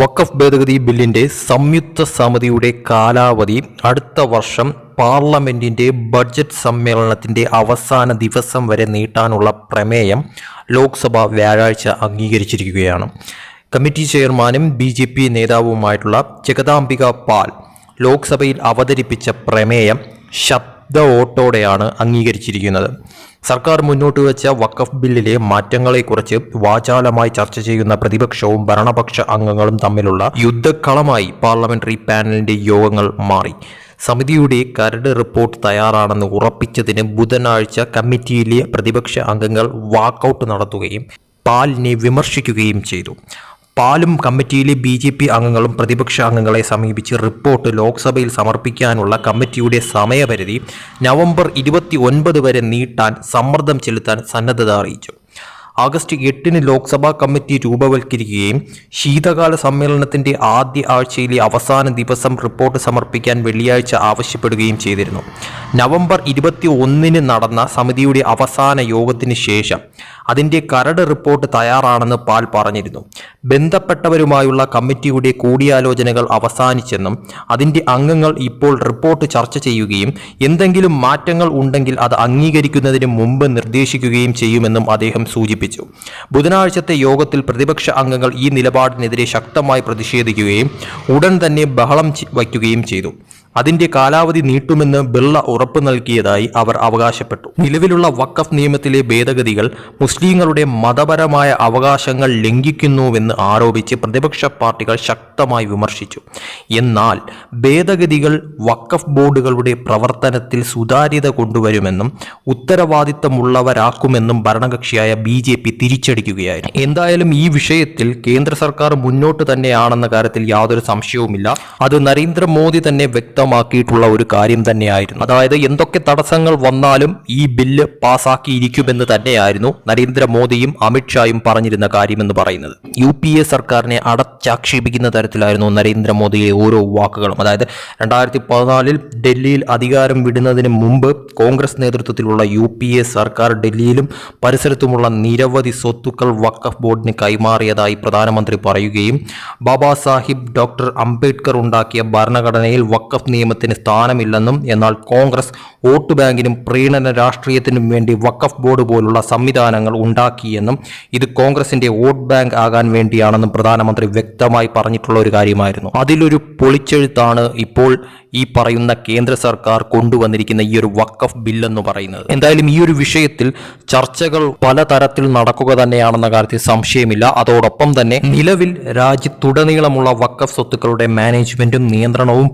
വഖഫ് ഭേദഗതി ബില്ലിന്റെ സംയുക്ത സമിതിയുടെ കാലാവധി അടുത്ത വർഷം പാർലമെന്റിന്റെ ബഡ്ജറ്റ് സമ്മേളനത്തിന്റെ അവസാന ദിവസം വരെ നീട്ടാനുള്ള പ്രമേയം ലോക്സഭ വ്യാഴാഴ്ച അംഗീകരിച്ചിരിക്കുകയാണ്. കമ്മിറ്റി ചെയർമാനും ബി ജെ പി നേതാവുമായിട്ടുള്ള ജഗദാംബിക പാൽ ലോക്സഭയിൽ അവതരിപ്പിച്ച പ്രമേയം വോട്ടോടെയാണ് അംഗീകരിച്ചിരിക്കുന്നത്. സർക്കാർ മുന്നോട്ട് വെച്ച വഖഫ് ബില്ലിലെ മാറ്റങ്ങളെക്കുറിച്ച് വാചാലമായി ചർച്ച ചെയ്യുന്ന പ്രതിപക്ഷവും ഭരണപക്ഷ അംഗങ്ങളും തമ്മിലുള്ള യുദ്ധക്കളമായി പാർലമെന്ററി പാനലിന്റെ യോഗങ്ങൾ മാറി. സമിതിയുടെ കരട് റിപ്പോർട്ട് തയ്യാറാണെന്ന് ഉറപ്പിച്ചതിന് ബുധനാഴ്ച കമ്മിറ്റിയിലെ പ്രതിപക്ഷ അംഗങ്ങൾ വാക്കൌട്ട് നടത്തുകയും പാലിനെ വിമർശിക്കുകയും ചെയ്തു. പാലും കമ്മിറ്റിയിലെ ബി ജെ പി അംഗങ്ങളും പ്രതിപക്ഷ അംഗങ്ങളെ സമീപിച്ച് റിപ്പോർട്ട് ലോക്സഭയിൽ സമർപ്പിക്കാനുള്ള കമ്മിറ്റിയുടെ സമയപരിധി നവംബർ ഇരുപത്തി വരെ നീട്ടാൻ സമ്മർദ്ദം ചെലുത്താൻ സന്നദ്ധത അറിയിച്ചു. ആഗസ്റ്റ് എട്ടിന് ലോക്സഭാ കമ്മിറ്റി രൂപവൽക്കരിക്കുകയും ശീതകാല സമ്മേളനത്തിന്റെ ആദ്യ ആഴ്ചയിലെ അവസാന ദിവസം റിപ്പോർട്ട് സമർപ്പിക്കാൻ വെള്ളിയാഴ്ച ആവശ്യപ്പെടുകയും ചെയ്തിരുന്നു. നവംബർ ഇരുപത്തി ഒന്നിന് നടന്ന സമിതിയുടെ അവസാന യോഗത്തിന് ശേഷം അതിന്റെ കരട് റിപ്പോർട്ട് തയ്യാറാണെന്ന് പാൽ പറഞ്ഞിരുന്നു. ബന്ധപ്പെട്ടവരുമായുള്ള കമ്മിറ്റിയുടെ കൂടിയാലോചനകൾ അവസാനിച്ചെന്നും അതിന്റെ അംഗങ്ങൾ ഇപ്പോൾ റിപ്പോർട്ട് ചർച്ച ചെയ്യുകയും എന്തെങ്കിലും മാറ്റങ്ങൾ ഉണ്ടെങ്കിൽ അത് അംഗീകരിക്കുന്നതിന് മുമ്പ് നിർദ്ദേശിക്കുകയും ചെയ്യുമെന്നും അദ്ദേഹം സൂചിപ്പിച്ചു. ബുധനാഴ്ചത്തെ യോഗത്തിൽ പ്രതിപക്ഷ അംഗങ്ങൾ ഈ നിലപാടിനെതിരെ ശക്തമായി പ്രതിഷേധിക്കുകയും ഉടൻ തന്നെ ബഹളം വയ്ക്കുകയും ചെയ്തു. അതിന്റെ കാലാവധി നീട്ടുമെന്ന് ബിർള ഉറപ്പ് നൽകിയതായി അവർ അവകാശപ്പെട്ടു. നിലവിലുള്ള വഖഫ് നിയമത്തിലെ ഭേദഗതികൾ മുസ്ലിങ്ങളുടെ മതപരമായ അവകാശങ്ങൾ ലംഘിക്കുന്നുവെന്ന് ആരോപിച്ച് പ്രതിപക്ഷ പാർട്ടികൾ ശക്തമായി വിമർശിച്ചു. എന്നാൽ ഭേദഗതികൾ വഖഫ് ബോർഡുകളുടെ പ്രവർത്തനത്തിൽ സുതാര്യത കൊണ്ടുവരുമെന്നും ഉത്തരവാദിത്തമുള്ളവരാക്കുമെന്നും ഭരണകക്ഷിയായ ബി ജെ പി തിരിച്ചടിക്കുകയായിരുന്നു. എന്തായാലും ഈ വിഷയത്തിൽ കേന്ദ്ര സർക്കാർ മുന്നോട്ട് തന്നെയാണെന്ന കാര്യത്തിൽ യാതൊരു സംശയവുമില്ല. അത് നരേന്ദ്രമോദി തന്നെ വ്യക്തമാക്കിയിട്ടുള്ള ഒരു കാര്യം തന്നെയായിരുന്നു. അതായത് എന്തൊക്കെ തടസ്സങ്ങൾ വന്നാലും ഈ ബില്ല് പാസാക്കിയിരിക്കുമെന്ന് തന്നെയായിരുന്നു നരേന്ദ്രമോദിയും അമിത്ഷായും പറഞ്ഞിരുന്ന കാര്യമെന്ന് പറയുന്നത്. യു പി എ സർക്കാരിനെ അടച്ചാക്ഷേപിക്കുന്ന തരത്തിലായിരുന്നു നരേന്ദ്രമോദിയുടെ ഓരോ വാക്കുകളും. അതായത് രണ്ടായിരത്തി പതിനാലിൽ ഡൽഹിയിൽ അധികാരം വിടുന്നതിന് മുമ്പ് കോൺഗ്രസ് നേതൃത്വത്തിലുള്ള യു പി എ സർക്കാർ ഡൽഹിയിലും പരിസരത്തുമുള്ള നിരവധി സ്വത്തുക്കൾ വഖഫ് ബോർഡിന് കൈമാറിയതായി പ്രധാനമന്ത്രി പറയുകയും ബാബാ സാഹിബ് ഡോക്ടർ അംബേദ്കർ ഉണ്ടാക്കിയ ഭരണഘടനയിൽ വഖഫ് നിയമത്തിന് സ്ഥാനമില്ലെന്നും എന്നാൽ കോൺഗ്രസ് വോട്ട് ബാങ്കിനും പ്രീണന രാഷ്ട്രീയത്തിനും വേണ്ടി വഖഫ് ബോർഡ് പോലുള്ള സംവിധാനങ്ങൾ ഉണ്ടാക്കിയെന്നും ഇത് കോൺഗ്രസിന്റെ വോട്ട് ബാങ്ക് ആകാൻ വേണ്ടിയാണെന്നും പ്രധാനമന്ത്രി വ്യക്തമായി പറഞ്ഞിട്ടുള്ള ഒരു കാര്യമായിരുന്നു. അതിലൊരു പൊളിച്ചെഴുത്താണ് ഇപ്പോൾ ഈ പറയുന്ന കേന്ദ്ര സർക്കാർ കൊണ്ടുവന്നിരിക്കുന്ന ഈ ഒരു വഖഫ് ബില്ലെന്ന് പറയുന്നത്. എന്തായാലും ഈ ഒരു വിഷയത്തിൽ ചർച്ചകൾ പലതരത്തിൽ നടക്കുക തന്നെയാണെന്ന കാര്യത്തിൽ സംശയമില്ല. അതോടൊപ്പം തന്നെ നിലവിൽ രാജ്യത്തുടനീളമുള്ള വഖഫ് സ്വത്തുക്കളുടെ മാനേജ്മെന്റും നിയന്ത്രണവും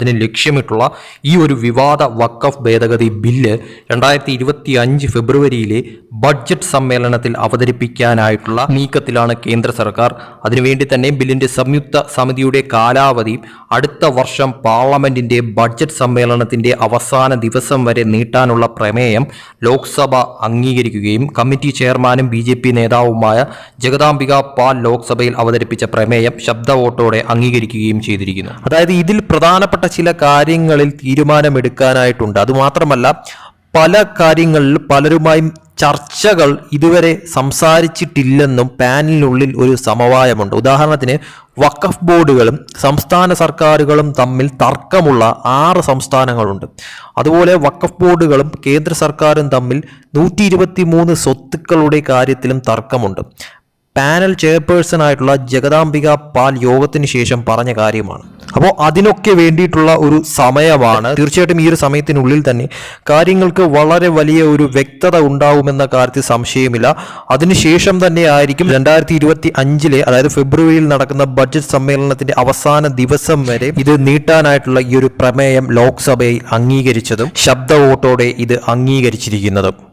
പരിഷ്കരിക്കുന്നതിന് ലക്ഷ്യമിട്ടുള്ള ഈ ഒരു വിവാദ വക്കഫ് ഭേദഗതി ബില്ല് രണ്ടായിരത്തി ഇരുപത്തി അഞ്ച് ഫെബ്രുവരിയിലെ ബഡ്ജറ്റ് സമ്മേളനത്തിൽ അവതരിപ്പിക്കാനായിട്ടുള്ള നീക്കത്തിലാണ് കേന്ദ്ര സർക്കാർ. അതിനുവേണ്ടി തന്നെ ബില്ലിന്റെ സംയുക്ത സമിതിയുടെ കാലാവധി അടുത്ത വർഷം പാർലമെന്റിന്റെ ബഡ്ജറ്റ് സമ്മേളനത്തിന്റെ അവസാന ദിവസം വരെ നീട്ടാനുള്ള പ്രമേയം ലോക്സഭ അംഗീകരിക്കുകയും കമ്മിറ്റി ചെയർമാനും ബി ജെ പി നേതാവുമായ ജഗദാംബിക പാൽ ലോക്സഭയിൽ അവതരിപ്പിച്ച പ്രമേയം ശബ്ദ വോട്ടോടെ അംഗീകരിക്കുകയും ചെയ്തിരിക്കുന്നു. അതായത് ഇതിൽ പ്രധാനപ്പെട്ട ചില കാര്യങ്ങളിൽ തീരുമാനമെടുക്കാനായിട്ടുണ്ട്. അതുമാത്രമല്ല പല കാര്യങ്ങളിൽ പലരുമായും ചർച്ചകൾ ഇതുവരെ സംസാരിച്ചിട്ടില്ലെന്നും പാനലിനുള്ളിൽ ഒരു സമവായമുണ്ട്. ഉദാഹരണത്തിന് വഖഫ് ബോർഡുകളും സംസ്ഥാന സർക്കാരുകളും തമ്മിൽ തർക്കമുള്ള ആറ് സംസ്ഥാനങ്ങളുണ്ട്. അതുപോലെ വഖഫ് ബോർഡുകളും കേന്ദ്ര സർക്കാരും തമ്മിൽ നൂറ്റി ഇരുപത്തി മൂന്ന് സ്വത്തുക്കളുടെ കാര്യത്തിലും തർക്കമുണ്ട്. പാനൽ ചെയർപേഴ്സൺ ആയിട്ടുള്ള ജഗദാംബിക പാൽ യോഗത്തിന് ശേഷം പറഞ്ഞ കാര്യമാണ്. അപ്പോൾ അതിനൊക്കെ വേണ്ടിയിട്ടുള്ള ഒരു സമയമാണ്. തീർച്ചയായിട്ടും ഈ ഒരു സമയത്തിനുള്ളിൽ തന്നെ കാര്യങ്ങൾക്ക് വളരെ വലിയ ഒരു വ്യക്തത ഉണ്ടാവുമെന്ന കാര്യത്തിൽ സംശയമില്ല. അതിനുശേഷം തന്നെ ആയിരിക്കും രണ്ടായിരത്തി ഇരുപത്തി അഞ്ചിലെ അതായത് ഫെബ്രുവരിയിൽ നടക്കുന്ന ബഡ്ജറ്റ് സമ്മേളനത്തിന്റെ അവസാന ദിവസം വരെ ഇത് നീട്ടാനായിട്ടുള്ള ഈ ഒരു പ്രമേയം ലോക്സഭയിൽ അംഗീകരിച്ചതും ശബ്ദ വോട്ടോടെ ഇത് അംഗീകരിച്ചിരിക്കുന്നതും.